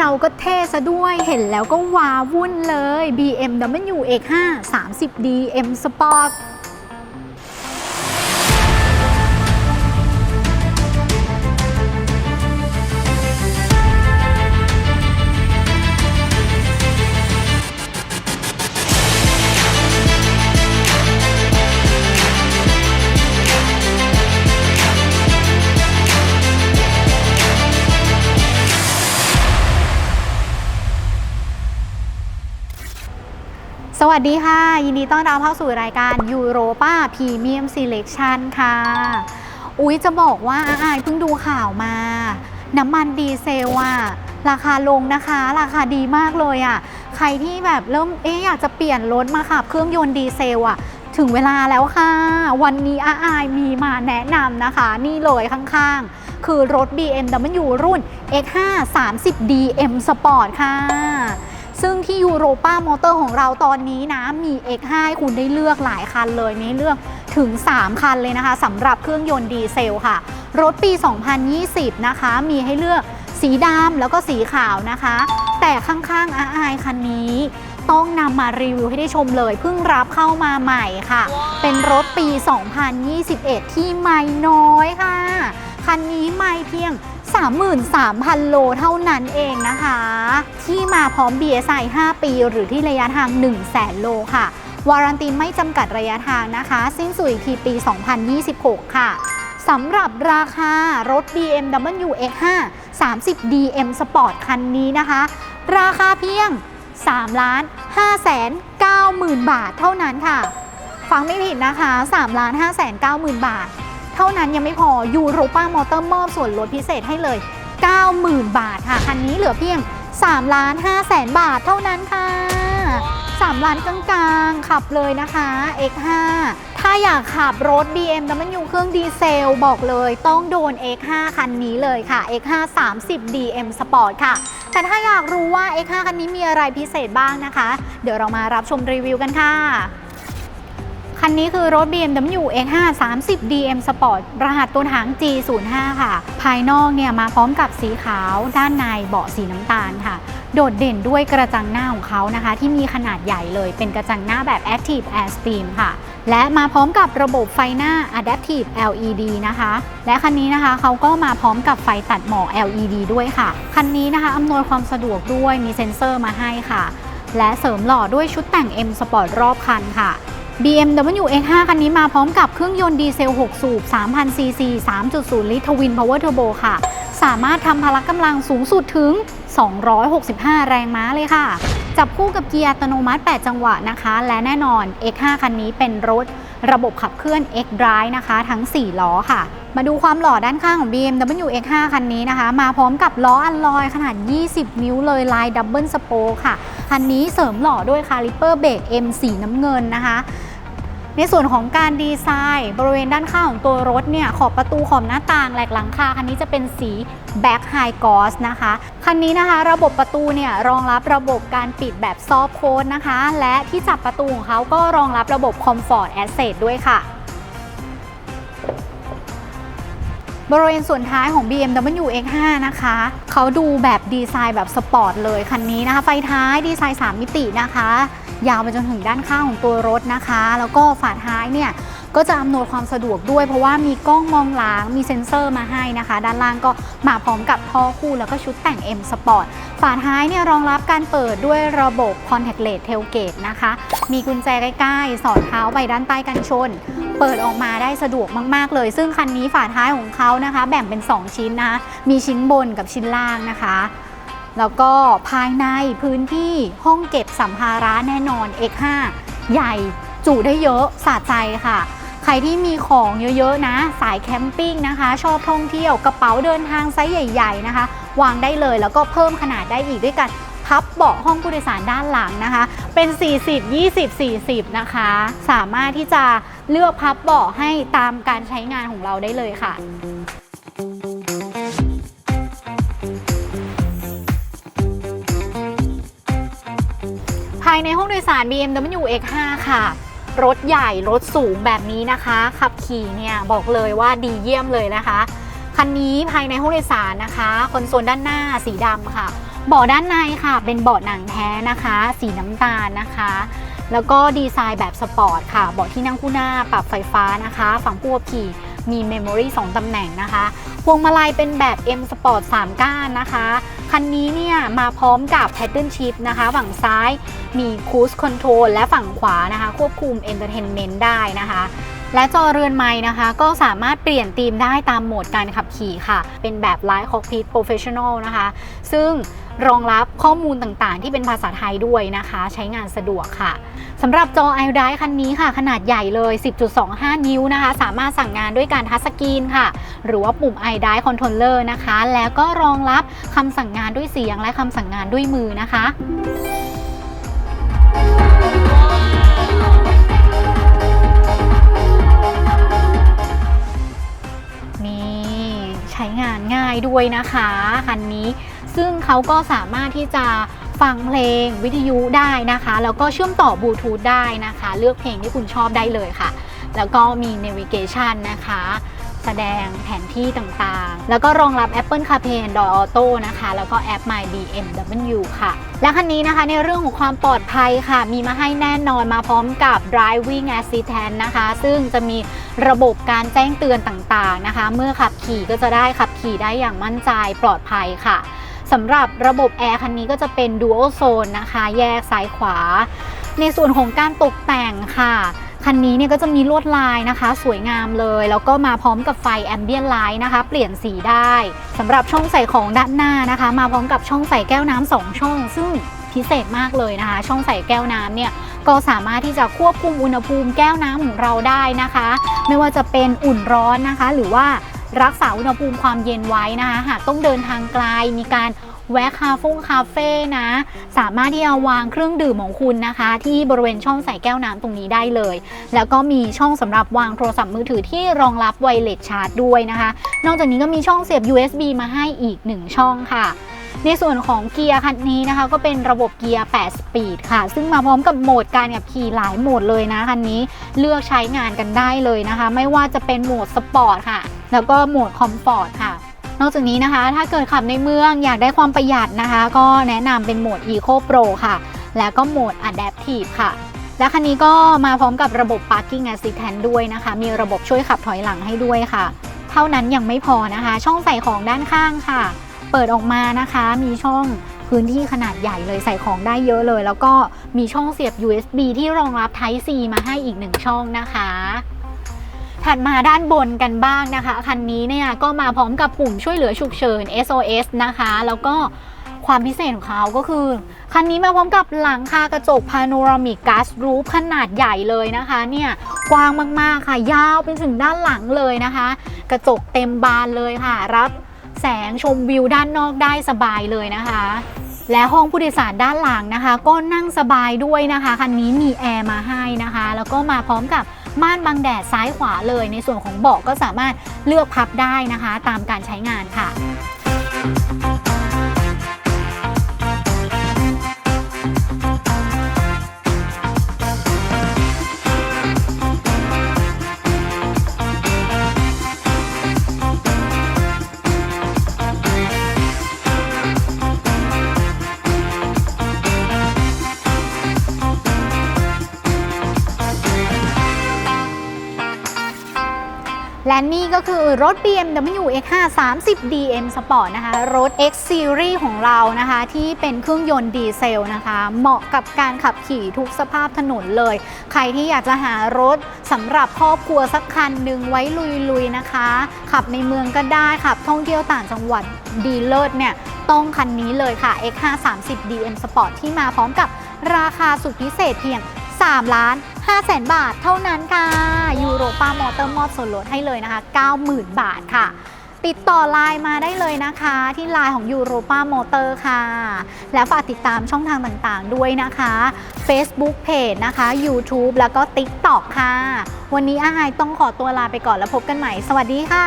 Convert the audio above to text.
เราก็เท่ซะด้วยเห็นแล้วก็ว้าวุ่นเลย BMW X5 30D M Sport สวัสดีค่ะ ยินดีต้อนรับเข้าสู่รายการ Europa Premium Selection ค่ะ อุ๊ยจะบอกว่าอาอายเพิ่งดูข่าวมา น้ำมันดีเซลอะราคาลงนะคะ ราคาดีมากเลยอะใครที่แบบเริ่มเอ๊ะอยากจะเปลี่ยนรถมาขับเครื่องยนต์ดีเซลอะถึงเวลาแล้วค่ะ วันนี้อาอายมีมาแนะนำนะคะ นี่เลยข้างๆ คือรถ BMW รุ่น X5 30D M Sport ค่ะ ซึ่งที่ยูโรป้ามอเตอร์ของเราตอนนี้นะมี X5 ให้คุณได้เลือกหลายคันเลยมีให้เลือกถึง 3 คันเลยนะคะสำหรับเครื่องยนต์ดีเซลค่ะ รถปี 2020 นะคะ มีให้เลือกสีดำแล้วก็สีขาวนะคะ แต่ข้างๆอาไอคันนี้ ต้องนำมารีวิวให้ได้ชมเลย เพิ่งรับเข้ามาใหม่ค่ะ เป็นรถปี 2021 ที่ไม่น้อยค่ะ คันนี้ไม่เพียง 33,000 โลเท่านั้นเองนะคะ ที่มาพร้อม BSI 5 ปี หรือที่ระยะทาง 100,000 โลค่ะ วารันตีไม่จำกัดระยะทางนะคะ สิ้นสุดอีกทีปี 2026 ค่ะสำหรับราคารถ BMW X5 30D M Sport คันนี้นะคะ ราคาเพียง 3 ล้าน5แสน9หมื่นบาทเท่านั้นค่ะ ฟังไม่ผิดนะคะ 3 ล้าน5แสน9หมื่นบาท ท่านั้นยังไม่พอยูโรป้ามอเตอร์มอบส่วนลดพิเศษให้เลย 90,000 บาทค่ะคันนี้เหลือเพียง3ล้าน5แสนบาทเท่านั้นค่ะ 3 ล้านกลางๆ ขับเลยนะคะ X5 ถ้าอยากขับรถ BMW เครื่องดีเซลบอกเลยต้องโดน X5 คันนี้เลยค่ะ X5 30 DM Sport ค่ะ แต่ถ้าอยากรู้ว่า X5 คันนี้มีอะไรพิเศษบ้างนะคะ เดี๋ยวเรามารับชมรีวิวกันค่ะ คันนี้คือรถ BMW X5 30 DM Sport รหัสตัวถัง G05 ค่ะ ภายนอกเนี่ยมาพร้อมกับสีขาว ด้านในเบาะสีน้ำตาลค่ะ โดดเด่นด้วยกระจังหน้าของเขานะคะ ที่มีขนาดใหญ่เลยเป็นกระจังหน้าแบบ Active Air Stream ค่ะ และมาพร้อมกับระบบไฟหน้า Adaptive LED นะคะ และคันนี้นะคะเขาก็มาพร้อมกับไฟตัดหมอก LED ด้วยค่ะ คันนี้นะคะอำนวยความสะดวกด้วยมีเซ็นเซอร์มาให้ค่ะ และเสริมหล่อด้วยชุดแต่ง M Sport รอบคันค่ะ BMW X5 คันนี้มาพร้อมกับเครื่องยนต์ดีเซล 6 สูบ 3,000ซีซี3.0 ลิตรทวินพาวเวอร์เทอร์โบค่ะ สามารถทำพละกำลังสูงสุดถึง 265 แรงม้าเลยค่ะ จับคู่กับเกียร์อัตโนมัติ 8 จังหวะนะคะ และแน่นอน X5 คันนี้เป็นรถระบบขับเคลื่อน X Drive นะคะ ทั้ง 4 ล้อค่ะ มาดูความหล่อด้านข้างของ BMW X5 คันนี้นะคะ มาพร้อมกับล้ออัลลอยขนาด 20 นิ้วเลยลายดับเบิลสโปค่ะ คันนี้เสริมหล่อด้วยคาลิเปอร์เบรก M สีน้ำเงินนะคะ ในส่วนของการดีไซน์ บริเวณด้านข้างของตัวรถเนี่ยขอบประตูขอบหน้าต่างแหลกหลังคาคันนี้จะเป็นสี Black High Gloss นะคะคันนี้นะคะ ระบบประตูเนี่ยรองรับระบบการปิดแบบซอฟโค้ดนะคะ และที่จับประตูของเขาก็รองรับระบบ Comfort Access ด้วยค่ะบริเวณส่วนท้ายของ BMW X5 นะคะ เขาดูแบบดีไซน์แบบสปอร์ตเลยคันนี้นะคะ ไฟท้ายดีไซน์ 3 มิตินะคะ ยาวไปจนถึงด้านข้างของตัวรถนะคะ แล้วก็ฝาท้ายเนี่ยก็จะอำนวยความสะดวกด้วย เพราะว่ามีกล้องมองหลังมีเซ็นเซอร์มาให้นะคะ ด้านล่างก็มาพร้อมกับท่อคู่แล้วก็ชุดแต่ง M Sport ฝาท้ายเนี่ยรองรับการเปิดด้วยระบบ Contactless Tailgate นะคะ มีกุญแจใกล้ๆ สอดเท้าไปด้านใต้กันชน เปิดออกมาได้สะดวกมากๆเลย ซึ่งคันนี้ฝาท้ายของเขานะคะ แบ่งเป็น 2 ชิ้นนะคะมีชิ้นบนกับชิ้นล่างนะคะ แล้วก็ภายในพื้นที่ห้องเก็บสัมภาระแน่นอน X5 ใหญ่จุได้เยอะสะใจค่ะ ใครที่มีของเยอะๆนะ สายแคมปิ้งนะคะ ชอบท่องเที่ยวกระเป๋าเดินทางไซส์ใหญ่ๆนะคะ วางได้เลยแล้วก็เพิ่มขนาดได้อีกด้วยกันพับเบาะห้องผู้โดยสารด้านหลังนะคะ เป็น 40 20 40 นะคะ สามารถที่จะเลือกพับเบาะให้ตามการใช้งานของเราได้เลยค่ะายในห้องโดยสาร BMW X5 ค่ะ รถใหญ่ รถสูงแบบนี้นะคะ ขับขี่เนี่ยบอกเลยว่าดีเยี่ยมเลยนะคะ คันนี้ภายในห้องโดยสารนะคะคอนโซลด้านหน้าสีดำค่ะเบาะด้านในค่ะ เป็นเบาะหนังแท้นะคะ สีน้ำตาลนะคะ แล้วก็ดีไซน์แบบสปอร์ตค่ะเบาะที่นั่งคู่หน้าปรับไฟฟ้านะคะ ฝั่งผู้ขับขี่ มีเมมโมรี่2ตำแหน่งนะคะ พวงมาลัยเป็นแบบ M Sport 3 ก้านนะคะ คันนี้เนี่ยมาพร้อมกับ Pattern Shift นะคะ ฝั่งซ้ายมี Cruise Control และฝั่งขวานะคะ ควบคุม Entertainment ได้นะคะ และจอเรือนไม้นะคะ ก็สามารถเปลี่ยนธีมได้ตามโหมดการขับขี่ค่ะ เป็นแบบ Live Cockpit Professional นะคะ ซึ่งรองรับข้อมูลต่างๆ ที่เป็นภาษาไทยด้วยนะคะ ใช้งานสะดวกค่ะสำหรับจอ iDrive คันนี้ค่ะ ขนาดใหญ่เลย 10.25 นิ้วนะคะ สามารถสั่งงานด้วยการทัชสกรีนค่ะ หรือว่าปุ่ม iDrive Controller นะคะ แล้วก็รองรับคำสั่งงานด้วยเสียงและคำสั่งงานด้วยมือนะคะ ด้วยนะคะคันนี้ ซึ่งเขาก็สามารถที่จะฟังเพลงวิทยุได้นะคะ แล้วก็เชื่อมต่อบลูทูธได้นะคะ เลือกเพลงที่คุณชอบได้เลยค่ะ แล้วก็มี navigation นะคะ แสดงแผนที่ต่างๆ แล้วก็รองรับ Apple CarPlay Android Auto นะคะ แล้วก็แอป My BMW ค่ะ และคันนี้นะคะในเรื่องของความปลอดภัยค่ะ มีมาให้แน่นอนมาพร้อมกับ Driving Assistant นะคะ ซึ่งจะมีระบบการแจ้งเตือนต่างๆนะคะ เมื่อขับขี่ก็จะได้ขับขี่ได้อย่างมั่นใจปลอดภัยค่ะสำหรับระบบแอร์คันนี้ก็จะเป็น Dual Zone นะคะ แยกซ้ายขวา ในส่วนของการตกแต่งค่ะ คันนี้เนี่ยก็จะมีลวดลายนะคะ สวยงามเลย แล้วก็มาพร้อมกับไฟแอมเบียนไลท์นะคะ เปลี่ยนสีได้สำหรับช่องใส่ของด้านหน้านะคะ มาพร้อมกับช่องใส่แก้วน้ำสองช่อง ซึ่งพิเศษมากเลยนะคะ ช่องใส่แก้วน้ำเนี่ยก็สามารถที่จะควบคุมอุณหภูมิแก้วน้ำของเราได้นะคะ ไม่ว่าจะเป็นอุ่นร้อนนะคะ หรือว่ารักษาอุณหภูมิความเย็นไว้นะคะ หากต้องเดินทางไกลมีการ แวะคาเฟ่คาเฟ่นะ สามารถที่จะวางเครื่องดื่มของคุณนะคะ ที่บริเวณช่องใส่แก้วน้ำตรงนี้ได้เลย แล้วก็มีช่องสำหรับวางโทรศัพท์มือถือที่รองรับไวเลสชาร์จด้วยนะคะ นอกจากนี้ก็มีช่องเสียบ USB มาให้อีก 1 ช่องค่ะในส่วนของเกียร์คันนี้นะคะ ก็เป็นระบบเกียร์ 8 สปีดค่ะ ซึ่งมาพร้อมกับโหมดการขับขี่หลายโหมดเลยนะคันนี้เลือกใช้งานกันได้เลยนะคะ ไม่ว่าจะเป็นโหมดสปอร์ตค่ะ แล้วก็โหมดคอมฟอร์ต นอกจากนี้นะคะ ถ้าเกิดขับในเมืองอยากได้ความประหยัดนะคะ ก็แนะนำเป็นโหมด Eco Pro ค่ะ แล้วก็โหมด Adaptive ค่ะและคันนี้ก็มาพร้อมกับระบบ Parking Assistant ด้วยนะคะ มีระบบช่วยขับถอยหลังให้ด้วยค่ะ เท่านั้นยังไม่พอนะคะ ช่องใส่ของด้านข้างค่ะ เปิดออกมานะคะ มีช่องพื้นที่ขนาดใหญ่เลยใส่ของได้เยอะเลย แล้วก็มีช่องเสียบ USB ที่รองรับ Type C มาให้อีกหนึ่งช่องนะคะ ถัดมาด้านบนกันบ้างนะคะ คันนี้เนี่ยก็มาพร้อมกับปุ่มช่วยเหลือฉุกเฉิน SOS นะคะ แล้วก็ความพิเศษของเขาก็คือ คันนี้มาพร้อมกับหลังคากระจกพาโนรามิกกาซรูฟขนาดใหญ่เลยนะคะ เนี่ยกว้างมากๆค่ะ ยาวไปถึงด้านหลังเลยนะคะ กระจกเต็มบานเลยค่ะ รับแสงชมวิวด้านนอกได้สบายเลยนะคะ และห้องผู้โดยสารด้านหลังนะคะ ก็นั่งสบายด้วยนะคะ คันนี้มีแอร์มาให้นะคะ แล้วก็มาพร้อมกับ ม่านบังแดดซ้ายขวาเลย ในส่วนของเบาะก็สามารถเลือกพับได้นะคะ ตามการใช้งานค่ะ และนี่ก็คือรถ BMW X5 30 DM Sport นะคะ รถ X Series ของเรานะคะ ที่เป็นเครื่องยนต์ดีเซลนะคะ เหมาะกับการขับขี่ทุกสภาพถนนเลย ใครที่อยากจะหารถสำหรับครอบครัวสักคันหนึ่งไว้ลุยๆนะคะ ขับในเมืองก็ได้ขับท่องเที่ยวต่างจังหวัดดีเลิศเนี่ยต้องคันนี้เลยค่ะ X5 30 DM Sport ที่มาพร้อมกับราคาสุดพิเศษเพียง 3 ล้าน 5 0,000นบาทเท่านั้นค่ะ ยูโรป้ามอเตอร์มอบส่วนลดให้เลยนะคะ 90,000 บาทค่ะ ติดต่อไลน์มาได้เลยนะคะ ที่ไลน์ของยูโรป้ามอเตอร์ค่ะ และฝากติดตามช่องทางต่างๆด้วยนะคะ Facebook Page นะคะ YouTube แล้วก็ TikTok ค่ะ วันนี้อาไฮต้องขอตัวลาไปก่อนแล้วพบกันใหม่ สวัสดีค่ะ